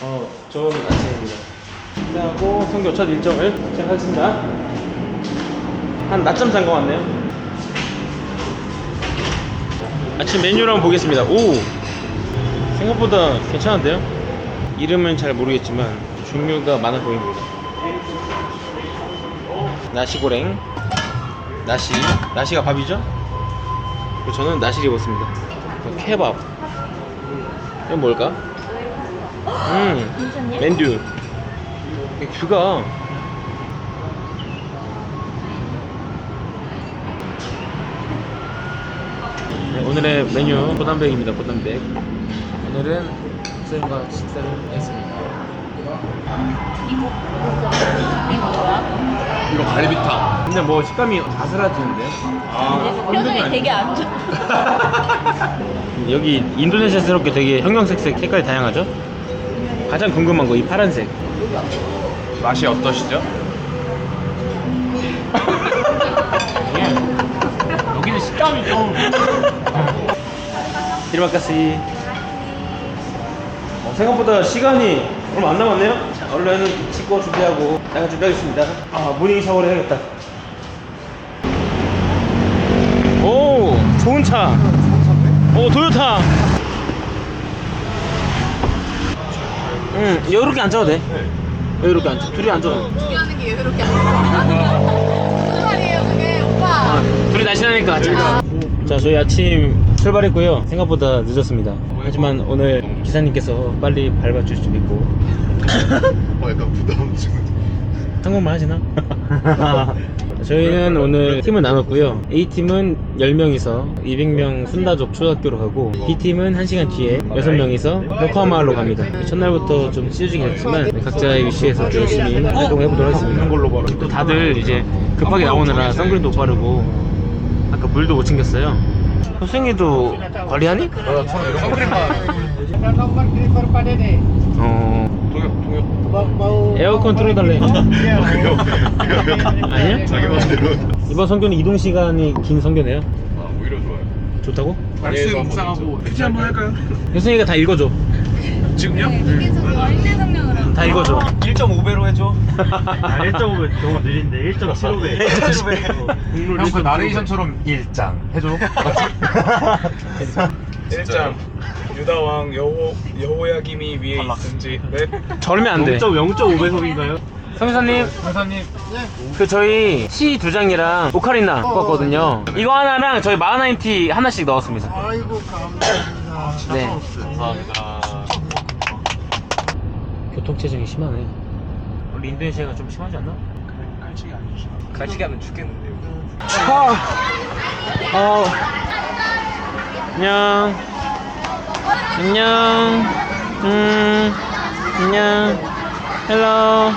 어, 좋은 아침입니다. 하고 성교 첫 일정을 시작하겠습니다. 한 낮잠 잔것 같네요. 아침 메뉴를 한번 보겠습니다. 오! 생각보다 괜찮은데요? 이름은 잘 모르겠지만 종류가 많아 보입니다. 나시고랭, 나시, 나시가 밥이죠? 저는 나시를 입었습니다. 케밥. 이건 뭘까? 음, 맨듀. 이 뷰가 네, 오늘의 메뉴 보담백입니다. 보담백. 오늘은 쌤과 식사를 했습니다. 이거 갈비탕. 근데 뭐 식감이 아슬아슬한데요? 표정이 되게 안 좋아. 여기 인도네시아스럽게 되게 형형색색 색깔이 다양하죠? 가장 궁금한 거 이 파란색. 맛이 어떠시죠? 여기는 식감이 좀. 디르마카시. 어, 생각보다 시간이 얼마 안 남았네요. 자, 얼른 씻고 준비하고 나가 준비하겠습니다. 아, 모닝 샤워를 해야겠다. 오, 좋은 차. 오, 도요타. 응, 여유롭게 앉아도 돼. 여유롭게 앉아. 둘이 앉아도 돼. 얘기하는 게 이렇게 안 좋아. 무슨 말이에요, 그게, 오빠? 아, 둘이 날씬하니까 같이. 자, 저희 아침 출발했고요. 생각보다 늦었습니다. 하지만 오늘 기사님께서 빨리 밟아줄 수 있고 어, 약간 부담 지금. 한국말 하시나? 저희는 오늘 팀을 나눴고요. A팀은 10명이서 200명 순다족 초등학교로 가고 B팀은 1시간 뒤에 6명이서 벽화마을로 갑니다. 첫날부터 좀 찢어지긴 했지만 각자의 위치에서 좀 열심히 활동을 해보도록 하겠습니다. 또 다들 이제 급하게 나오느라 선글도 못 바르고 아까 물도 못 챙겼어요. 호승이도 관리하니? 어, 선크림만. 어 동혁, 동혁. 에어컨 틀어달래. 아니야? 자기 마음대로. 이번 선교는 이동 시간이 긴 선교네요. 아, 오히려 좋아요. 좋다고? 말씀 묵상하고 퀴즈 한번 할까요? 효승이가 다 읽어줘. 지금요? 이게 저 어린애 성령으로. 다 읽어줘. 1.5배로 해줘. 아, 1.5배 너무 느린데 1.75배. 1.75배. 형그 나레이션처럼 일장 해줘. 일장 유다 왕 여호 여호야김이 위에 있은지 넷 저러면 안 돼. 0.5배속인가요? 성교사님, 회사님. 그 저희 시 두 장이랑 오카리나 뽑았거든요. 이거 하나랑 저희 마하나인티 하나씩 넣었습니다. 아이고 감사합니다. 네. 감사합니다. 교통체증이 심하네. 원래 인도네시아가 좀 심하지 않나? 간식이 하면 죽겠는데요. 아, 아, 안녕, 안녕, 음, 안녕, 헬로,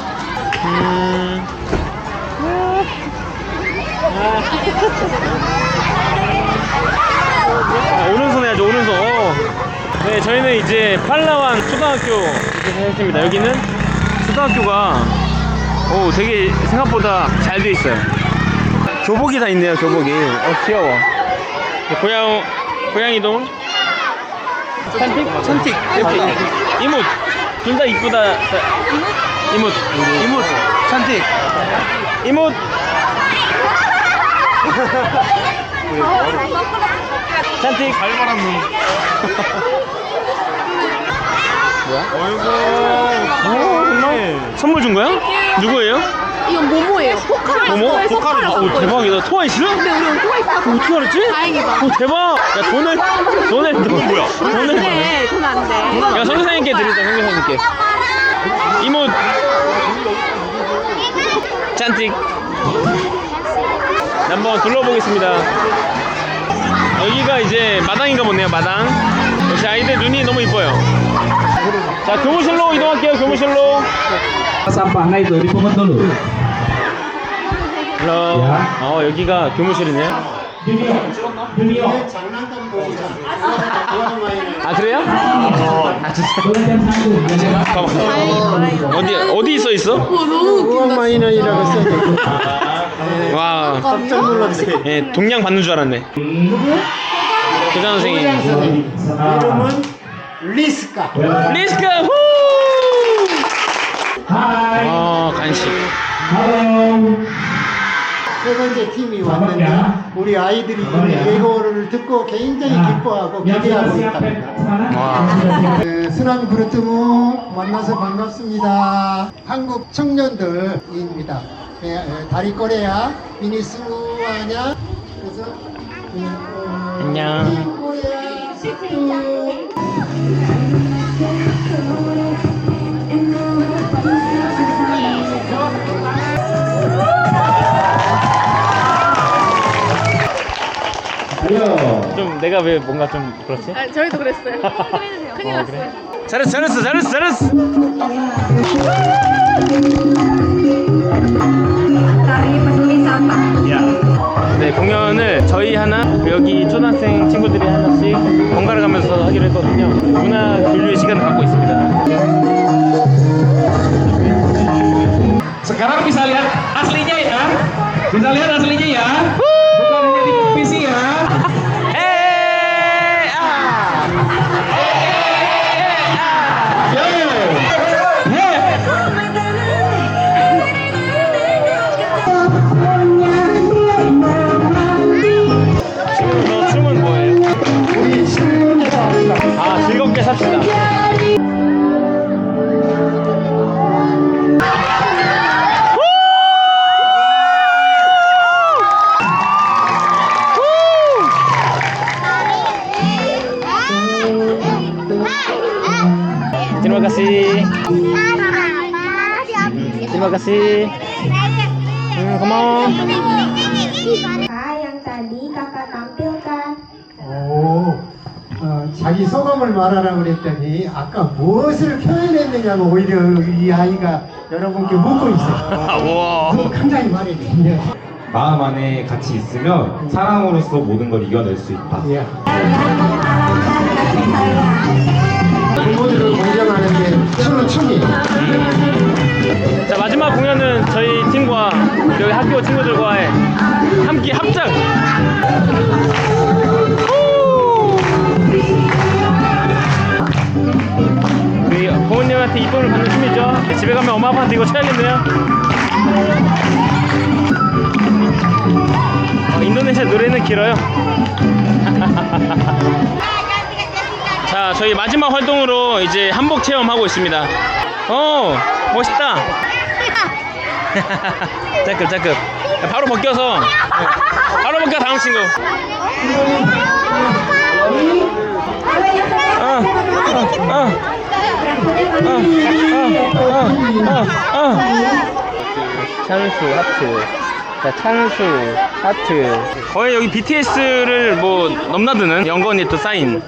음, 아, 오른손 해야죠, 오른손. 어. 네, 저희는 이제 팔라완 초등학교 이렇게 했습니다. 여기는 초등학교가 오, 되게 생각보다 잘 돼 있어요. 교복이 다 있네요, 교복이. 어, 귀여워. 네, 고양, 고양이동. 찬틱? 찬틱. 이렇게. 이뭇. 둘다 이쁘다. 자, 이뭇. 이뭇. 찬틱. 이뭇. 찬틱. 잘 말하는 뭐야? 어이구. 오, 정말. 선물 준 거야? 누구예요? 이건 모모예요. 포카를 뭐뭐? 포카를 오 대박이다. 토아이스? 근데 우리는 토이스 그거 어떻게 알았지? 다행이다. 오 대박. 야 돈을 돈을 너 뭐야? 돈을 네, 돈안 돼. 야 선생님께 드리자 선생님께. 이모 짠틱. 한번 둘러보겠습니다. 여기가 이제 마당인가 보네요 마당. 역시 아이들 눈이 너무 이뻐요. 자 교무실로 이동할게요 교무실로. sampah itu dipungut dulu. 헬로. 어 여기가 교무실이네요. 아 그래요? 아 진짜. turun jam satu. 잠깐만. 어디 어디 있어 있어? 우원마이너이라고 써있고 와 깜짝 놀랐네. 예, 동양 받는 줄 알았네. 교장 선생님. 이름은 리스카. 리스카. 후! 아, 간식. 세 번째 팀이 왔는데 우리 아이들이 이 예고를 듣고 굉장히 기뻐하고 기대하고 있답니다. 네, 순환 그루트무 만나서 반갑습니다. 한국 청년들입니다. 네, 네, 다리 꼬레야 미니스루아냐 그래서 안녕. 좀 내가 왜 뭔가 좀 그렇지? 아, 저희도 그랬어요. 큰일 어, 났어요. 그래? 잘했어 잘했어 잘했어 잘했어 네 공연을 저희 하나 여기 초등학생 친구들이 하나씩 번갈아 가면서 하기로 했거든요 문화 교류의 시간을 갖고 있습니다 Sekarang bisa lihat aslinya ya. Bisa lihat aslinya ya. Bukan hanya di PC ya. Kasih. Hmm, come on. yang tadi kakak tampilkan. 오, 어, 자기 소감을 말하라고 그랬더니 아까 무엇을 표현했느냐고 오히려 이 아이가 여러분께 묻고 있어요. 와. 굉장히 말이 좋네요. 마음 안에 같이 있으면 사랑으로서 모든 걸 이겨낼 수 있다. 예. 부모들을 공경하는 게 춤은 춤이에요. 자 마지막 공연은 저희 팀과 여기 학교 친구들과의 함께 합작. 후! 우리 부모님한테 이쁨을 받는 춤이죠. 집에 가면 엄마 아빠한테 이거 쳐야겠네요. 어, 인도네시아 노래는 길어요. 자, 저희 마지막 활동으로 이제 한복 체험하고 있습니다. 어, 멋있다. 짝급, 짝급. 바로 벗겨서. 네. 바로 벗겨, 다음 친구. 찬수 하트. 자, 찬수 하트. 거의 여기 BTS를 뭐 넘나드는 영건이 또 사인.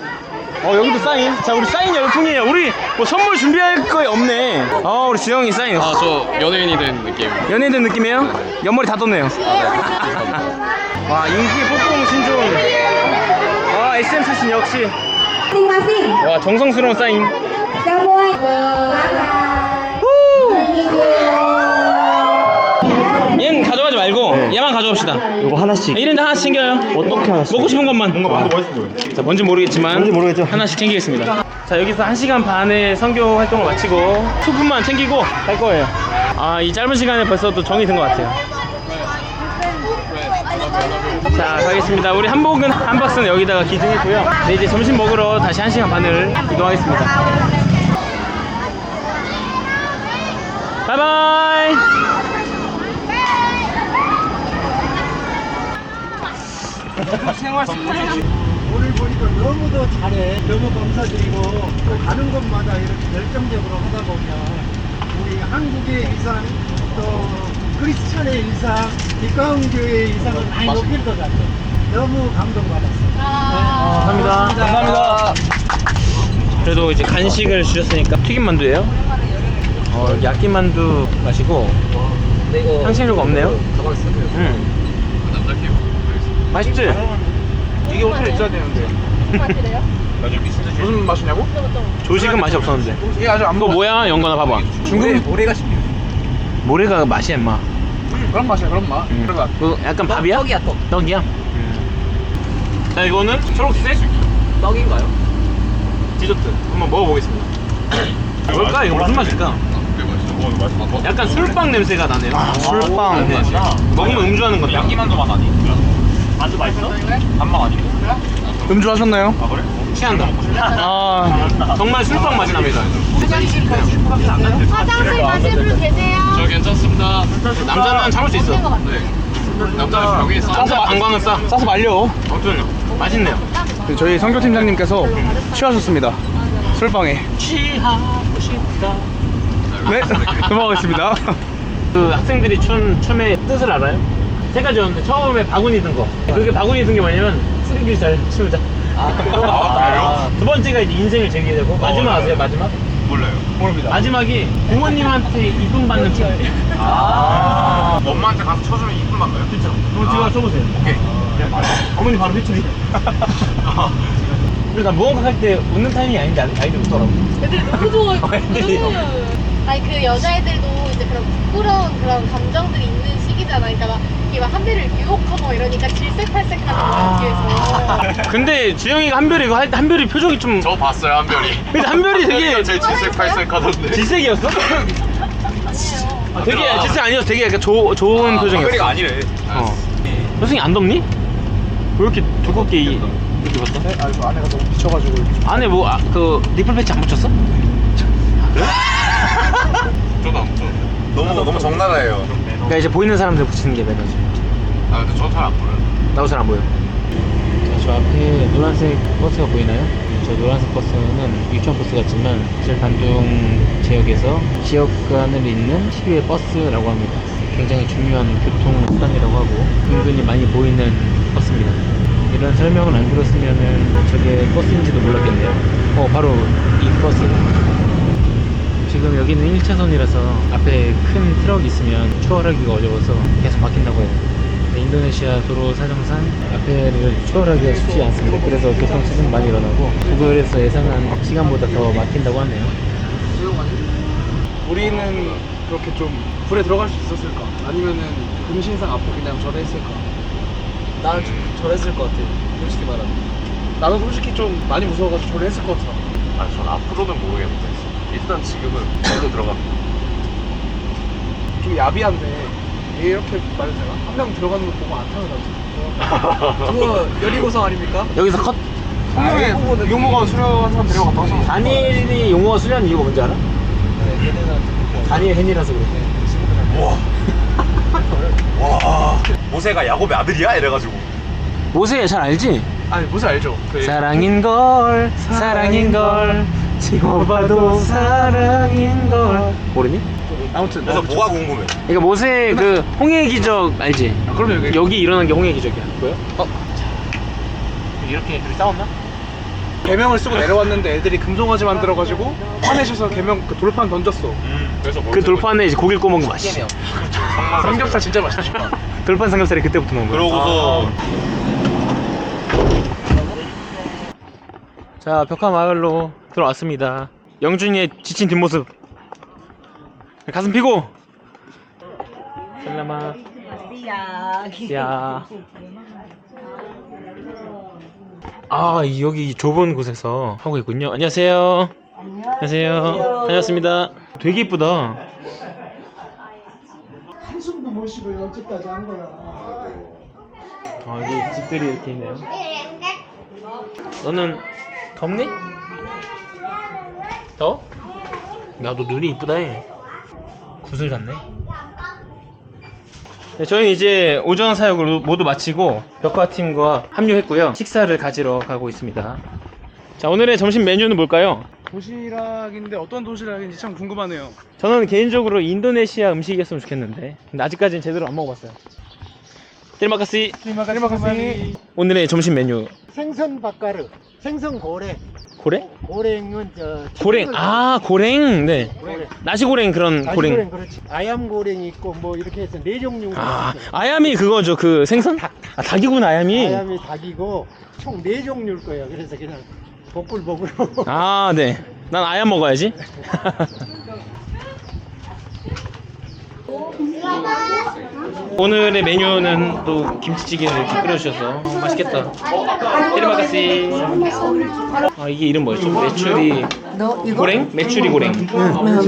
어 여기도 사인. 자 우리 사인 열풍이에요. 우리 뭐 선물 준비할 거 없네. 어 우리 지영이 사인. 아 저 연예인이 된 느낌. 연예인 된 느낌이에요? 옆머리 다 떴네요. 와 인기 폭풍 신종. 와 SM 출신 역시. 와 정성스러운 사인. Semua. 얘는 가져가지 말고 얘만 가져갑시다. 이거 하나씩. 이런 데 하나씩 챙겨요. 어떻게 하나씩? 먹고 싶은 것만. 뭔가 봐도 멋있어 보여. 자, 뭔지 모르겠지만 뭔지 모르겠죠. 하나씩 챙기겠습니다. 자, 여기서 1시간 반의 선교 활동을 마치고 소품만 챙기고 갈 거예요. 아, 이 짧은 시간에 벌써 또 정이 든 것 같아요. 자, 가겠습니다. 우리 한복은 한 박스는 여기다가 기증했고요. 네, 이제 점심 먹으러 다시 1시간 반을 이동하겠습니다. 바이바이! 오늘 보니까 너무도 잘해. 너무 감사드리고 또 가는 곳마다 이렇게 열정적으로 하다 보면 우리 한국의 이상 또 크리스찬의 일상, 기가운교의 이상을 많이 높일 것 같아요. 너무 감동받았어요. 감사합니다. 감사합니다. 그래도 이제 간식을 주셨으니까 튀김 만두예요. 어, 야끼 만두 마시고 향신료가 없네요. 음. 맛있지? 이게 어떻게 있어야 되는데. 무슨 맛이냐고? 조식은 맛이 없었는데. 이게 아주 안 이거 먹어. 뭐야? 영건아 봐봐. 중국 모래가 씹혀. 모래가 맛이야 임마. 그런 맛이야 그런 맛. 음. 그런 맛. 그 약간 밥이야? 떡이야 떡. 떡이야? 자 이거는 초록색 떡인가요? 디저트 한번 먹어보겠습니다. 뭘까 이거 무슨 맛일까? 약간 술빵 냄새가 나네요. 술빵. 네. 먹으면 음주하는 건데. 야기만두 맛 아니? 만두 맛있어? 단맛 아니? 음주 하셨나요? 취한다. 아 정말 술빵 맛이 납니다. 화장실 가실 분 계세요? 저 괜찮습니다. 남자는 참을 수 있어. 남자 벽에 남자 방광은 싸. 싸서 말려. 아무튼 맛있네요. 저희 성교 팀장님께서 취하셨습니다. 술빵에. 취하고 싶다. 네 넘어가겠습니다. 그 학생들이 춘 춤의 뜻을 알아요? 세 가지였는데 처음에 바구니 든 거. 그게 바구니 든 게 뭐냐면 쓰레기를 잘 치우자. 아, 두 번째가 이제 인생을 즐기게 되고 마지막 아세요 마지막? 몰라요. 모릅니다. 마지막이 부모님한테 이쁨 받는 춤. 아 엄마한테 가서 쳐주면 이쁨 받나요? 그렇죠. 그럼 제가 써보세요. 오케이. 어머니 바로 회초리. 그래서 나 무언가 할 때 웃는 타이밍이 아닌데 아이- 아이들 웃더라고. 애들 너무 좋아해. 애들이. 아니 그 여자애들도 이제 그런 부끄러운 그런 감정들이 있는 시기잖아. 그러니까 막 막 한배를 유혹하고 막 이러니까 질색팔색하는 아. 거야 뒤에서. 근데 주영이가 한별이 그거 할 때 한별이 표정이 좀. 저 봤어요 한별이. 근데 한별이 되게 제 질색팔색 하던데. 질색이었어? 아, 되게 질색 아니었어. 되게 약간 조, 좋은 표정이었어. 한별이가 아니래. 어. 선생님 안 덥니? 왜 이렇게 두껍게 이- 이렇게 입었어? 네? 아, 이거 안에가 너무 미쳐가지고. 안에 뭐, 아, 그, 니플 패치 안 붙였어? 저도 안 붙여. 너무 너무 적나라해요. 그러니까 이제 보이는 사람들 붙이는 게 매너지. 아 근데 저 잘 안 보여요. 나도 잘 안 보여. 자, 저 앞에 노란색 버스가 보이나요? 저 노란색 버스는 유치원 버스 같지만 사실 단둥 지역에서 지역 간을 잇는 12회 버스라고 합니다. 굉장히 중요한 교통수단이라고 하고 은근히 많이 보이는 버스입니다. 이런 설명을 안 들었으면은 저게 버스인지도 몰랐겠네요. 어, 바로 이 버스. 지금 여기는 1차선이라서 앞에 큰 트럭이 있으면 추월하기가 어려워서 계속 막힌다고 해요. 네, 인도네시아 도로 사정상 앞에를 추월하기가 쉽지 않습니다. 그래서 교통체증 많이 일어나고 구글에서 예상한 시간보다 더 막힌다고 하네요. 우리는 그렇게 좀 불에 들어갈 수 있었을까? 아니면은 금신상 앞에 그냥 절했을까? 나는 좀 절했을 것 같아. 솔직히 말하면. 나는 솔직히 좀 많이 무서워가지고 절했을 것 같아. 아, 전 앞으로는 모르겠는데. 일단 지금은 저도 들어갑니다. 좀 야비한데 얘 이렇게 말해도 되나? 한 명 들어가는 거 보고 안 타는 그거 연희고성 아닙니까? 여기서 컷! 분명히 용모가 수료한 사람 데려갔다 하잖아. 다니엘이 용어가 수려한 이유가 뭔지 알아? 다니엘 헨이라서 그래. 와, 모세가 야곱의 아들이야? 이래가지고. 모세 잘 알지? 아니 무슨 알죠? 그 사랑인 걸, 사랑인 걸, 지워봐도 사랑인 걸. 모르니? 아무튼 그래서 뭐가 궁금해? 그러니까 모세 그 홍해 기적 알지? 아, 그럼 여기 여기 일어난 게 홍해 기적이야. 보여? 어? 이렇게 둘이 싸웠나? 개명을 쓰고 내려왔는데 애들이 금송아지 만들어가지고 화내셔서 개명 그 돌판 던졌어. 음, 그래서 그 돌판에 이제 고기를 구워 먹는 거 맛있어. 삼겹살 진짜 맛있어. 돌판 삼겹살이 그때부터 먹는 거야. 그러고서 자, 벽화 마을로 들어왔습니다. 영준이의 지친 뒷모습. 가슴 피고. 살라마. 야. 아, 이- 여기 이 좁은 곳에서 하고 있군요. 안녕하세요. 안녕하세요. 다녀왔습니다. 되게 이쁘다. 한숨도 못 쉬고 여기까지 한 거야. 아, 여기 집들이 이렇게 있네요. 너는 덥니? 더워? 야, 너 눈이 이쁘다 해. 구슬 같네. 네, 저희는 이제 오전 사역을 모두 마치고 벽화팀과 합류했고요. 식사를 가지러 가고 있습니다. 자, 오늘의 점심 메뉴는 뭘까요? 도시락인데 어떤 도시락인지 참 궁금하네요. 저는 개인적으로 인도네시아 음식이었으면 좋겠는데 근데 아직까지는 제대로 안 먹어봤어요. 텔마카시 까리마카시. 오늘의 점심 메뉴 생선 바까르, 생선 고래. 고래? 고랭은 저 고랭 아 고랭 네 고랭. 나시고랭 그런 아시 고랭 고랭 그렇지. 아얌 고랭 있고 뭐 이렇게 해서 네 종류가 아 있어요. 아얌이 그거죠 그 생선 아 닭이구나 아얌이 아얌이 닭이고 총 네 종류일 거예요. 그래서 그냥 복불복으로. 아 네 난 아얌 먹어야지 오늘의 메뉴는 또 김치찌개를 이렇게 끓여주셔서 어, 맛있겠다. 테리마카시. 아 이게 이름 뭐였죠? 메추리 고랭? 메추리 고랭.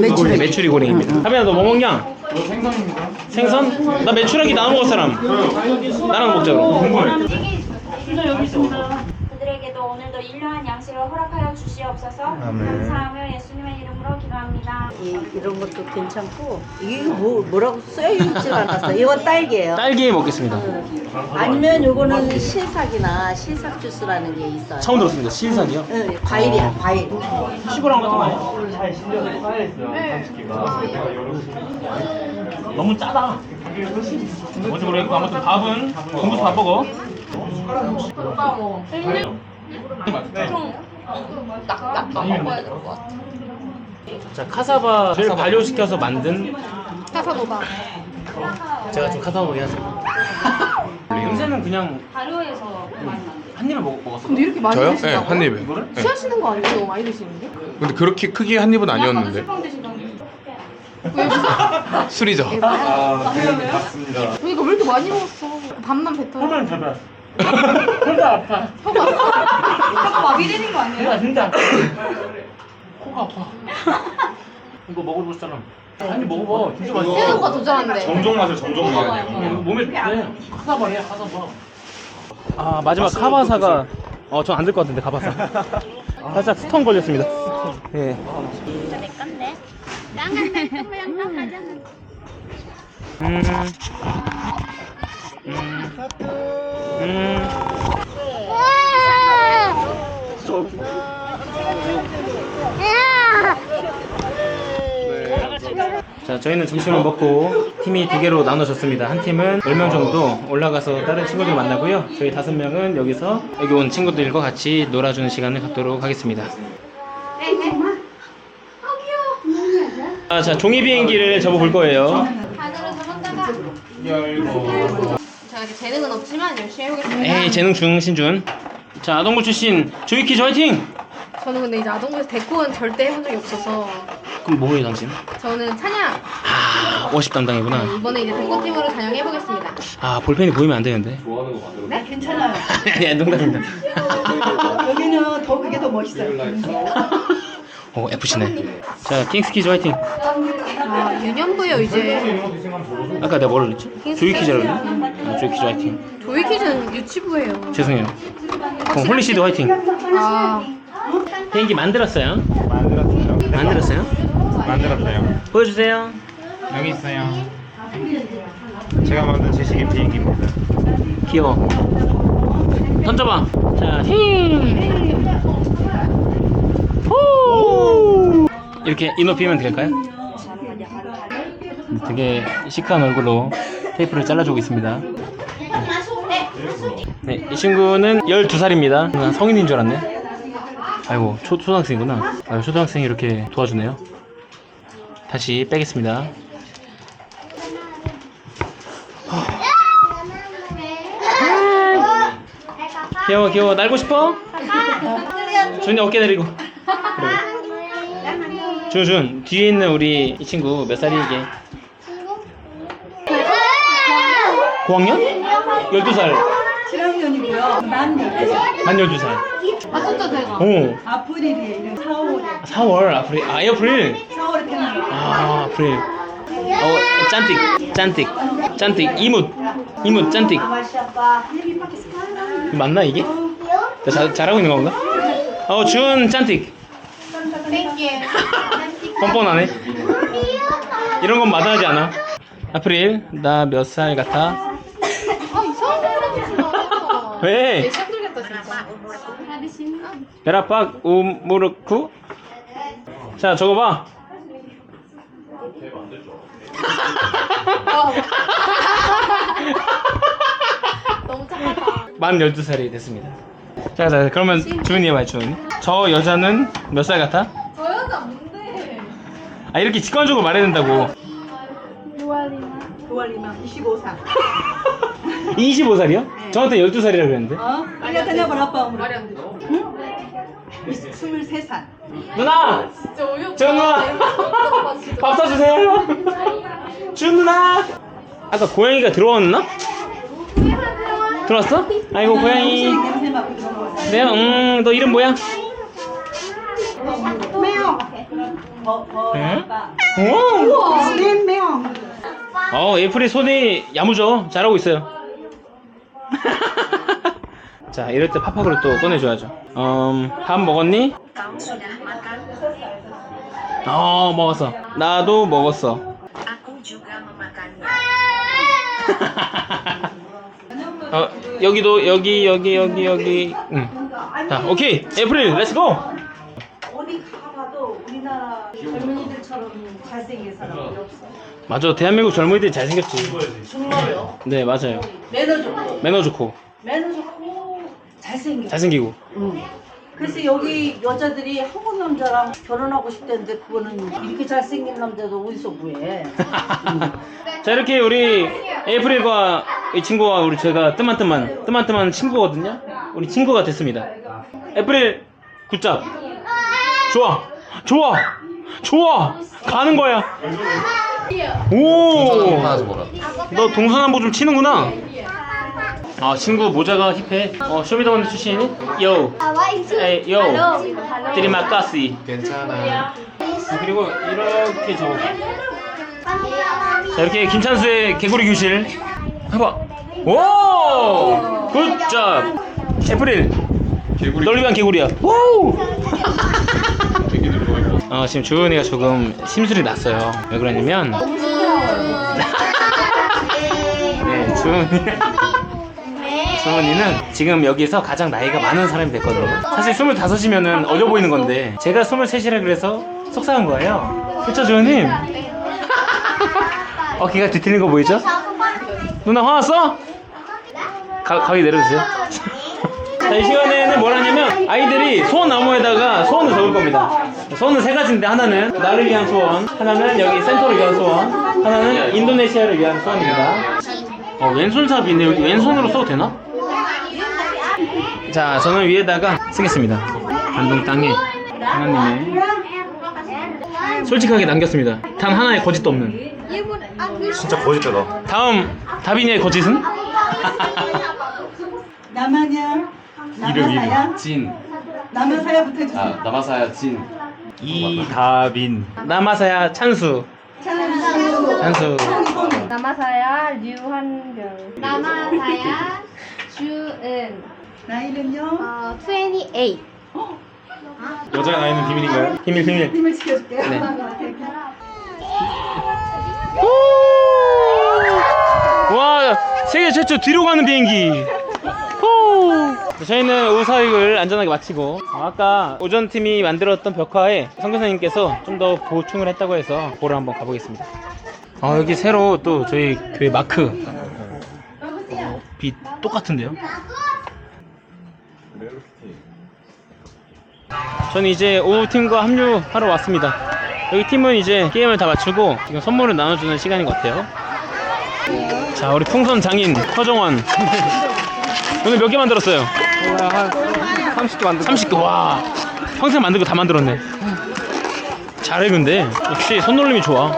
메추리. 메추리 고랭입니다. 하빈아 너 뭐 먹냐? 생선입니다. 생선? 나 메추라기 나눠 먹을 사람. 나랑 먹자 그럼. 그들에게도 오늘도 일료한 양식을 허락하여 주시옵소서 감사하며 예수님의 이름으로 기도합니다. 이, 이런 것도 괜찮고 이게 뭐, 뭐라고 써있질 않았어 이건 딸기예요 딸기 먹겠습니다. 아니면 요거는 실삭이나 실삭 주스라는 게 있어요 처음 들었습니다. 실삭이요? 응, 과일이야 과일 시골한 같은 거 아니야? 너무 짜다. 뭔지 모르겠고 아무튼 밥은 공부 밥 먹어. 자 카사바를 발효시켜서 만든 카사노바. 제가 좀 카사바게 하죠. 요새는 그냥 발효해서 한 입을 먹, 먹었어. 근데 이렇게 많이 저요? 네, 드신다고요? 한 입에. 이거를? 네. 취하시는 거 아니에요? 너무 많이 드시는데? 근데 그렇게 크기 한 입은 아니었는데. 왜 무슨 술이죠. 아, 네, 맞습니다. 그러니까 왜 이렇게 많이 먹었어? 밥만 뱉어. 혀는 제발. 혀가 아파. 혀가 마비 되는 거 아니에요? 내가 진짜 코가 아파. 이거 먹어볼 사람. 아니 먹어봐. 진짜 맛있어. 새로운 거 도전한대. 정종 맛을 정종 이거 돼요. 몸에 좋대. 카사바야 카사바. 아 마지막 카바사가 어 전 안 될 것 같은데 카바사. 살짝 스턴 걸렸습니다. 예. 내 건데. 깡한데 똥이랑 깡하잖아. 음. 음. 음. 자, 저희는 점심을 먹고 팀이 두 개로 나눠졌습니다. 한 팀은 10명 정도 올라가서 다른 친구들 만나고요. 저희 다섯 명은 여기서 여기 온 친구들과 같이 놀아주는 시간을 갖도록 하겠습니다. 아, 자, 종이 비행기를 접어볼 거예요. 반으 이렇게 재능은 없지만 열심히 해보겠습니다. 에이, 재능 중, 신준. 자, 아동부 출신 조이키즈 화이팅! 저는 근데 이제 아동부에서 데코는 절대 해본 적이 없어서 그럼 뭐예요, 당신? 저는 찬양 아, 워십 담당이구나. 이번에 이제 데코팀으로 전향해보겠습니다. 아, 볼펜이 보이면 안 되는데. 네 괜찮아요 아니, 아니, 농담입니다. 여기는 더 그게 더 멋있어요 오, F시네. 자, 킹스키즈 화이팅! 아, 유년부요 이제. 아까 내가 뭐라 그랬지? 조이키즈라고 그랬나? 아, 조이키즈 화이팅. 조이키즈는 유치부예요. 죄송해요. 그럼 홀리시드 화이팅! 아, 비행기 만들었어요? 만들었어요. 만들었어요? 만들었어요. 보여주세요. 여기 있어요. 제가 만든 제시기 비행기입니다. 귀여워. 던져봐. 자, 힘. 호. 이렇게 이 높이면 될까요? 되게 시크한 얼굴로 테이프를 잘라주고 있습니다. 네, 이 친구는 12살입니다. 난 성인인 줄 알았네. 아이고, 초, 초등학생이구나. 아유, 초등학생이 이렇게 도와주네요. 다시 빼겠습니다. 귀여워, 귀여워. 날고 싶어? 준이 어깨 내리고. 그래. 준, 준. 뒤에 있는 우리 이 친구 몇 살이게? 고학년? 12살. 7학년이고요 만 12살 만 12살. 아 진짜 제가. 오. 아프릴이에요 4월에 4월, 아프릴. 아, 에어프릴. 4월에 태어난 거 아, 아프릴. 어, 짠틱. 짠틱. 짠틱. 이뭇. 이뭇, 짠틱. 맞나, 이게? 나 자, 잘하고 있는 건가? 어, 준, 짠틱. 뻔뻔하네. 이런 건 마다하지 않아. 아프릴, 나 몇 살 같아? 아 이상한 하지 마. 왜? 내 시험 들겠다 진짜. 베라팍 우무르쿠? 자, 적어봐. 너무 착하다. 만 12살이 됐습니다. 자, 자, 그러면 주은이 해봐요, 주은이. 저 여자는 몇 살 같아? 저 여자 뭔데? 아, 이렇게 직관적으로 말해야 된다고. 도알리면 25살 25살이요? 저한테 12살이라고 그랬는데. 어? 빨리 다녀봐 아빠 말이 안 돼. 23살 누나! 진짜 어이없다. 저 누나! 밥 사주세요! 준 누나! 아까 고양이가 들어왔나? 들어왔어? 아이고 고양이 냄새 맡고 네, 음, 너 이름 뭐야? 버, 버, 응? 오! 어, 에이프릴 손이 야무져. 잘하고 있어요. 자, 이럴 때 팝팝으로 또 꺼내줘야죠. 음, 밥 먹었니? 어, 먹었어. 나도 먹었어. 어, 여기도, 여기, 여기, 여기, 여기. 응. 자, 오케이. 에이프릴, 렛츠고! 어디 가봐도 우리나라 젊은이들처럼 잘생긴 사람이 없어. 맞아, 대한민국 젊은이들이 잘생겼지. 정말요? 네, 맞아요. 매너 좋고, 매너 좋고, 매너 좋고, 잘생겨. 잘생기고. 응. 그래서 여기 여자들이 한국 남자랑 결혼하고 싶다는데 그거는 이렇게 잘생긴 남자도 어디서 구해? 자 이렇게 우리 에이프릴과 이 친구와 우리 제가 뜸한뜸한 뜸한뜸한 친구거든요. 우리 친구가 됐습니다. 에이프릴 굿잡. 좋아. 좋아. 좋아. 가는 거야. 오 너 동서남북 좀 치는구나 아 친구 모자가 힙해? 어 쇼미더머니 출신이니? 요. 에이 요. 드리마카시. 괜찮아. 그리고 이렇게 저자 이렇게 김찬수의 개구리 교실. 해봐. 오! 굿잡 애프릴. 널 위한 개구리야. 오! 어, 지금 주은이가 조금 심술이 났어요. 왜 그러냐면. 네 주은이 주은이는 지금 여기서 가장 나이가 많은 사람이 됐거든요 사실 25이면은 어려 보이는 건데 제가 23이라 그래서 속상한 거예요 그쵸 주은님? 어깨가 뒤틀린 거 보이죠? 누나 화났어? 가, 가위 내려주세요. 자, 이 시간에는 뭘 하냐면 아이들이 소원 나무에다가 소원을 적을 겁니다. 소원은 세 가지인데 하나는 나를 위한 소원, 하나는 여기 센터를 위한 소원, 하나는 인도네시아를 위한 소원입니다. 어, 왼손잡이네. 여기 왼손으로 써도 되나? 자, 저는 위에다가 쓰겠습니다. 안동 땅에 하나님의 솔직하게 남겼습니다. 단 하나의 거짓도 없는. 진짜 거짓되다. 다음 다빈이의 거짓은? 남아냐? 남아사야? 진 남아사야부터 해주세요. 남아사야 진 이다빈 남아사야 찬수 찬수. 찬수 남아사야 류한별. 남아사야 주은. 나이는요? 어, 28. 여자의 나이는 비밀인가요? 비밀 비밀 힘을 지켜줄게요. 네. 와 세계 최초 뒤로 가는 비행기 후. 저희는 우사익을 안전하게 마치고 어, 아까 오전 팀이 만들었던 벽화에 선교사님께서 좀 더 보충을 했다고 해서 보러 한번 가보겠습니다 아 여기 새로 또 저희 교회 마크 어, 빛 똑같은데요 저는 이제 오후 팀과 합류하러 왔습니다. 여기 팀은 이제 게임을 다 마치고 지금 선물을 나눠주는 시간인 것 같아요. 자, 우리 풍선 장인 허정원. 오늘 몇 개 만들었어요? 한 30개 만들고 30개. 와, 평생 만든 거 다 만들었네. 잘해 근데 역시 손놀림이 좋아.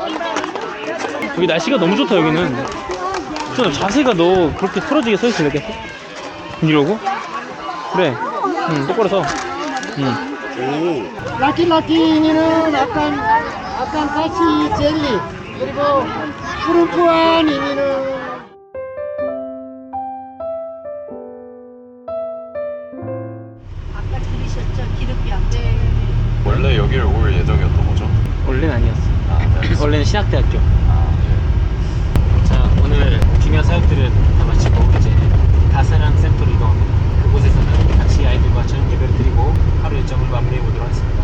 여기 날씨가 너무 좋다 여기는. 저 자세가 너 그렇게 틀어지게 서 있어 이렇게 이러고. 그래. 응, 똑바로 서. 음. 오. 라키라키는 약간 약간 같이 젤리 그리고 푸른푸한 이미는 아까 들으셨죠? 기름병. 원래 여기를 올 예정이었던 거죠? 원래는 아니었어. 아, 네. 습니다. 원래는 신학대학교. 아, 예. 자 오늘 중요한 사역들은 다 마치고 이제 가사랑 센터로 이동합니다. 이곳에서는 같이 아이들과 저녁 예배를 드리고 하루 일정을 마무리해 보도록 하겠습니다.